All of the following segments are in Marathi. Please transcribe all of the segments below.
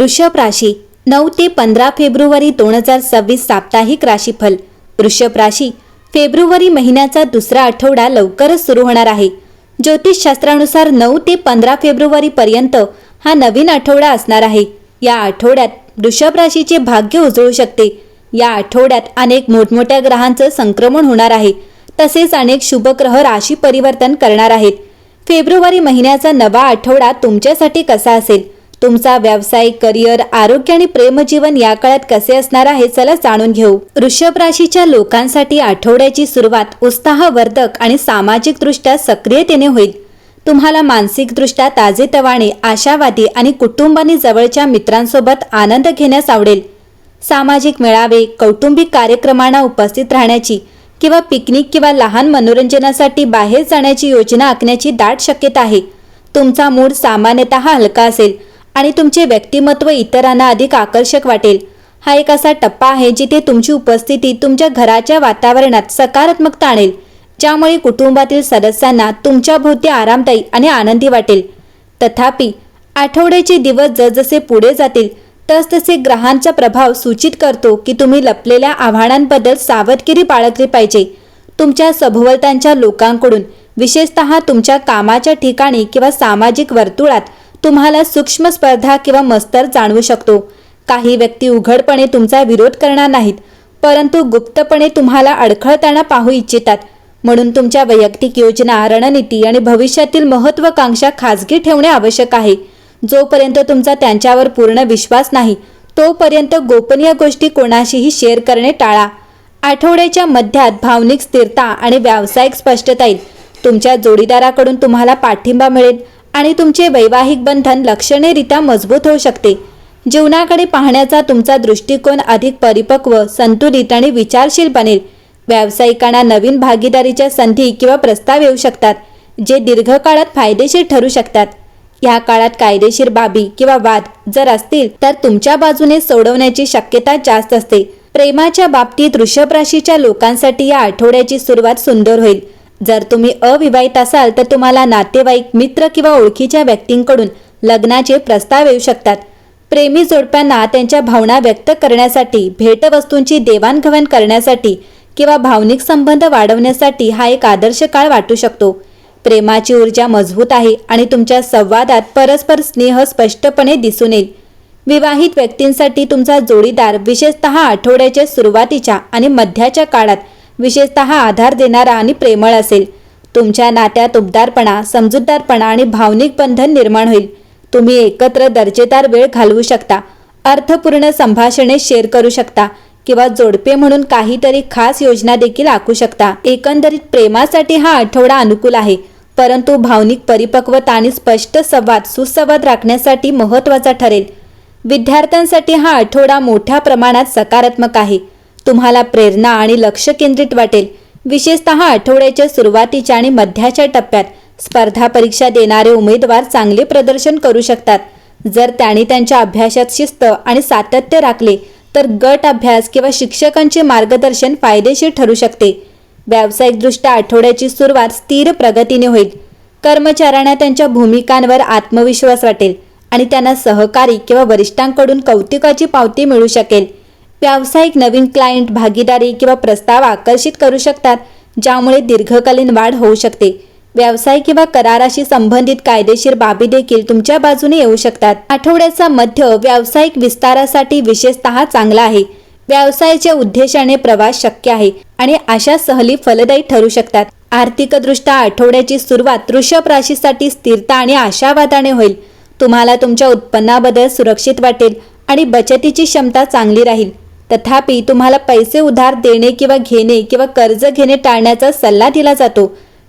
वृषभ राशी नऊ ते पंधरा फेब्रुवारी दोन हजार सव्वीस साप्ताहिक राशीफल. वृषभ राशी फेब्रुवारी महिन्याचा दुसरा आठवडा लवकरच सुरू होणार आहे. ज्योतिषशास्त्रानुसार नऊ ते पंधरा फेब्रुवारी पर्यंत हा नवीन आठवडा असणार आहे. या आठवड्यात वृषभ राशीचे भाग्य उजळू शकते. या आठवड्यात अनेक मोठमोठ्या ग्रहांचं संक्रमण होणार आहे. तसेच अनेक शुभग्रह राशी परिवर्तन करणार आहेत. फेब्रुवारी महिन्याचा नवा आठवडा तुमच्यासाठी कसा असेल? तुमचा व्यावसायिक करिअर आरोग्य आणि प्रेमजीवन या काळात कसे असणार आहे चला जाणून घेऊ. वृषभ राशीच्या लोकांसाठी आठवड्याची सुरुवात उत्साहवर्धक आणि सामाजिकदृष्ट्या सक्रियतेने होईल. तुम्हाला मानसिकदृष्ट्या ताजेतवाने आशावादी आणि कुटुंबाने जवळच्या मित्रांसोबत आनंद घेण्यास आवडेल. सामाजिक मेळावे कौटुंबिक कार्यक्रमांना उपस्थित राहण्याची किंवा पिकनिक किंवा लहान मनोरंजनासाठी बाहेर जाण्याची योजना आखण्याची दाट शक्यता आहे. तुमचा मूड सामान्यतः हलका असेल. आणि तुमचे व्यक्तिमत्व इतरांना अधिक आकर्षक वाटेल. हा एक असा टप्पा आहे जिथे तुमची उपस्थिती तुमच्या घराच्या वातावरणात सकारात्मकता आणेल ज्यामुळे कुटुंबातील सदस्यांना तुमच्या भोवती आरामदायी आणि आनंदी वाटेल. तथापि आठवड्याचे दिवस जसजसे पुढे जातील तसतसे ग्रहांचा प्रभाव सूचित करतो की तुम्ही लपलेल्या आव्हानांबद्दल सावधगिरी बाळगली पाहिजे. तुमच्या सभोवतांच्या लोकांकडून विशेषतः तुमच्या कामाच्या ठिकाणी किंवा सामाजिक वर्तुळात तुम्हाला सूक्ष्म स्पर्धा किंवा मस्तर जाणवू शकतो. काही व्यक्ती उघडपणे तुमचा विरोध करणार नाहीत परंतु गुप्तपणे तुम्हाला अडखळताना पाहू इच्छितात. म्हणून तुमच्या वैयक्तिक योजना रणनीती आणि भविष्यातील महत्वाकांक्षा खाजगी ठेवणे आवश्यक आहे. जोपर्यंत तुमचा त्यांच्यावर पूर्ण विश्वास नाही तोपर्यंत गोपनीय गोष्टी कोणाशीही शेअर करणे टाळा. आठवड्याच्या मध्यात भावनिक स्थिरता आणि व्यावसायिक स्पष्टता येईल. तुमच्या जोडीदाराकडून तुम्हाला पाठिंबा मिळेल आणि तुमचे वैवाहिक बंधन लक्षणीयरित्या मजबूत होऊ शकते. जीवनाकडे पाहण्याचा तुमचा दृष्टिकोन अधिक परिपक्व संतुलित आणि विचारशील बनेल. व्यावसायिकांना नवीन भागीदारीच्या संधी किंवा प्रस्ताव येऊ शकतात जे दीर्घकाळात फायदेशीर ठरू शकतात. या काळात कायदेशीर बाबी किंवा वाद जर असतील तर तुमच्या बाजूने सोडवण्याची शक्यता जास्त असते. प्रेमाच्या बाबतीत वृषभ राशीच्या लोकांसाठी या आठवड्याची सुरुवात सुंदर होईल. जर तुम्ही अविवाहित असाल तर तुम्हाला नातेवाईक मित्र किंवा ओळखीच्या व्यक्तींकडून लग्नाचे प्रस्ताव येऊ शकतात. प्रेमी जोडप्यांना त्यांच्या भावना व्यक्त करण्यासाठी भेटवस्तूंची देवाणघेवाण करण्यासाठी किंवा भावनिक संबंध वाढवण्यासाठी हा एक आदर्श काळ वाटू शकतो. प्रेमाची ऊर्जा मजबूत आहे आणि तुमच्या संवादात परस्पर स्नेह स्पष्टपणे दिसून येईल. विवाहित व्यक्तींसाठी तुमचा जोडीदार विशेषतः आठवड्याच्या सुरुवातीच्या आणि मध्याच्या काळात विशेषतः आधार देणारा आणि प्रेमळ असेल. तुमच्या नात्यात उबदारपणा समजूतदारपणा आणि भावनिक बंधन निर्माण होईल. तुम्ही एकत्र दर्जेदार वेळ घालवू शकता अर्थपूर्ण संभाषणे शेअर करू शकता किंवा जोडपे म्हणून काहीतरी खास योजना देखील आखू शकता. एकंदरीत प्रेमासाठी हा आठवडा अनुकूल आहे परंतु भावनिक परिपक्वता आणि स्पष्ट संवाद सुसंवाद राखण्यासाठी महत्त्वाचा ठरेल. विद्यार्थ्यांसाठी हा आठवडा मोठ्या प्रमाणात सकारात्मक आहे. तुम्हाला प्रेरणा आणि लक्ष केंद्रित वाटेल. विशेषतः आठवड्याच्या सुरुवातीच्या आणि मध्याच्या टप्प्यात स्पर्धा परीक्षा देणारे उमेदवार चांगले प्रदर्शन करू शकतात. जर त्यांनी त्यांच्या अभ्यासात शिस्त आणि सातत्य राखले तर गट अभ्यास किंवा शिक्षकांचे मार्गदर्शन फायदेशीर ठरू शकते. व्यावसायिकदृष्ट्या आठवड्याची सुरुवात स्थिर प्रगतीने होईल. कर्मचाऱ्यांना त्यांच्या भूमिकांवर आत्मविश्वास वाटेल आणि त्यांना सहकारी किंवा वरिष्ठांकडून कौतुकाची पावती मिळू शकेल. व्यावसायिक नवीन क्लायंट भागीदारी किंवा प्रस्ताव आकर्षित करू शकतात ज्यामुळे दीर्घकालीन वाढ होऊ शकते. व्यवसाय किंवा कराराशी संबंधित कायदेशीर बाबी देखील तुमच्या बाजूने येऊ शकतात. आठवड्याचा मध्य व्यावसायिक विस्तारासाठी विशेषतः चांगला आहे. व्यवसायाच्या उद्देशाने प्रवास शक्य आहे आणि अशा सहली फलदायी ठरू शकतात. आर्थिकदृष्ट्या आठवड्याची सुरुवात वृषभ राशीसाठी स्थिरता आणि आशावादाने होईल. तुम्हाला तुमच्या उत्पन्नाबद्दल सुरक्षित वाटेल आणि बचतीची क्षमता चांगली राहील. तथापि तुम्हाला पैसे उधार देणे किंवा घेणे किंवा कर्ज घेणे टाळण्याचा सल्ला दिला जातो.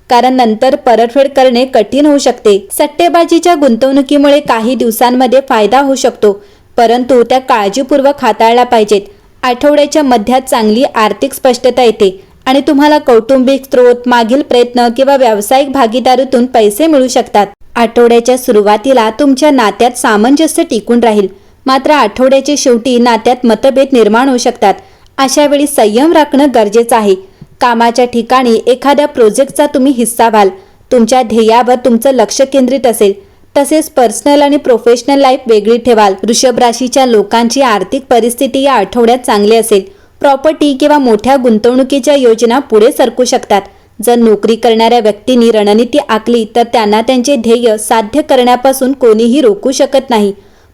कारण नंतर परतफेड करणे कठीण होऊ शकते. सट्टेबाजीच्या गुंतवणुकीमुळे काही दिवसांमध्ये फायदा होऊ शकतो. परंतु त्या काळजीपूर्वक हाताळल्या पाहिजेत. आठवड्याच्या मध्यात चांगली आर्थिक स्पष्टता येते आणि तुम्हाला कौटुंबिक स्रोत मागील प्रयत्न किंवा व्यावसायिक भागीदारीतून पैसे मिळू शकतात. आठवड्याच्या सुरुवातीला तुमच्या नात्यात सामंजस्य टिकून राहील. मात्र आठवड्याच्या शेवटी नात्यात मतभेद निर्माण होऊ शकतात. अशा वेळी संयम राखणं गरजेचं आहे. कामाच्या ठिकाणी एखाद्या प्रोजेक्टचा तुम्ही हिस्सा व्हाल. तुमच्या ध्येयावर तुमचं लक्ष केंद्रित असेल. तसेच पर्सनल आणि प्रोफेशनल लाईफ वेगळी ठेवाल. वृषभ राशीच्या लोकांची आर्थिक परिस्थिती या आठवड्यात चांगली असेल. प्रॉपर्टी किंवा मोठ्या गुंतवणुकीच्या योजना पुढे सरकू शकतात. जर नोकरी करणाऱ्या व्यक्तींनी रणनीती आखली तर त्यांना त्यांचे ध्येय साध्य करण्यापासून कोणीही रोखू शकत नाही.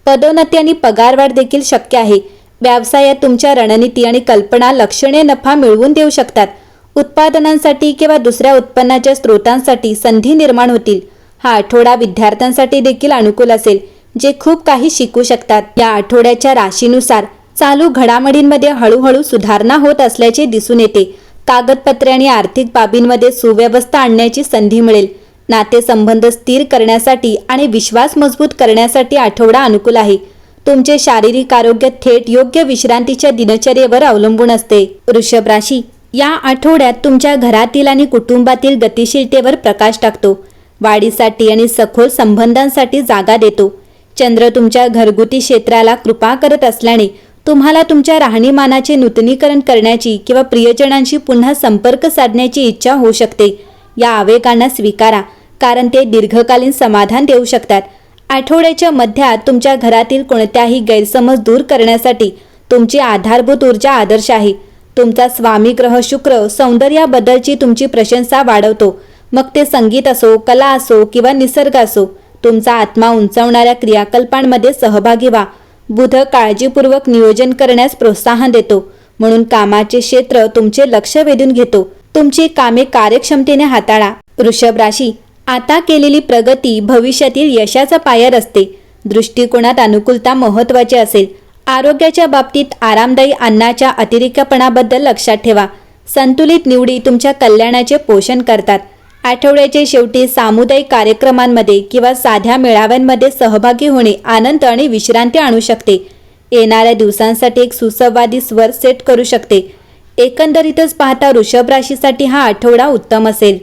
पदोन्नती आणि पगारवाढ देखील शक्य आहे. व्यवसायात तुमच्या रणनीती आणि कल्पना लक्षणीय नफा मिळवून देऊ शकतात. उत्पादनांसाठी किंवा दुसऱ्या उत्पन्नाच्या स्रोतांसाठी संधी निर्माण होतील. हा आठवडा विद्यार्थ्यांसाठी देखील अनुकूल असेल जे खूप काही शिकू शकतात. या आठवड्याच्या राशीनुसार चालू घडामोडींमध्ये हळूहळू सुधारणा होत असल्याचे दिसून येते. कागदपत्रे आणि आर्थिक बाबींमध्ये सुव्यवस्था आणण्याची संधी मिळेल. नातेसंबंध स्थिर करण्यासाठी आणि विश्वास मजबूत करण्यासाठी आठवडा अनुकूल आहे. तुमचे शारीरिक आरोग्य थेट योग्य विश्रांतीच्या दिनचर्येवर अवलंबून असते. वृषभ राशी या आठवड्यात तुमच्या घरातील आणि कुटुंबातील गतिशीलतेवर प्रकाश टाकतो. वाढीसाठी आणि सखोल संबंधांसाठी जागा देतो. चंद्र तुमच्या घरगुती क्षेत्राला कृपा करत असल्याने तुम्हाला तुमच्या राहणीमानाचे नूतनीकरण करण्याची किंवा प्रियजनांशी पुन्हा संपर्क साधण्याची इच्छा होऊ शकते. या आवेगांना स्वीकारा. कारण ते दीर्घकालीन समाधान देऊ शकतात. आठवड्याच्या मध्यात तुमच्या घरातील कोणत्याही गैरसमज दूर करण्यासाठी तुमची आधारभूत ऊर्जा आदर्श आहे. तुमचा स्वामी ग्रह शुक्र सौंदर्याबद्दलची तुमची प्रशंसा वाढवतो. मग ते संगीत असो कला असो किंवा निसर्ग असो तुमचा आत्मा उंचावणाऱ्या क्रियाकल्पांमध्ये सहभागी व्हा. बुध काळजीपूर्वक नियोजन करण्यास प्रोत्साहन देतो. म्हणून कामाचे क्षेत्र तुमचे लक्ष वेधून घेतो. तुमची कामे कार्यक्षमतेने हाताळा. वृषभ राशी आता केलेली प्रगती भविष्यातील यशाचा पायर असते दृष्टिकोनात अनुकूलता महत्त्वाची असेल. आरोग्याच्या बाबतीत आरामदायी अन्नाच्या अतिरिक्तपणाबद्दल लक्षात ठेवा. संतुलित निवडी तुमच्या कल्याणाचे पोषण करतात. आठवड्याचे शेवटी सामुदायिक कार्यक्रमांमध्ये किंवा साध्या मेळाव्यांमध्ये सहभागी होणे आनंद आणि विश्रांती आणू शकते. येणाऱ्या दिवसांसाठी एक सुसंवादी स्वर सेट करू शकते. एकंदरीतच पाहता वृषभ राशीसाठी हा आठवडा उत्तम असेल.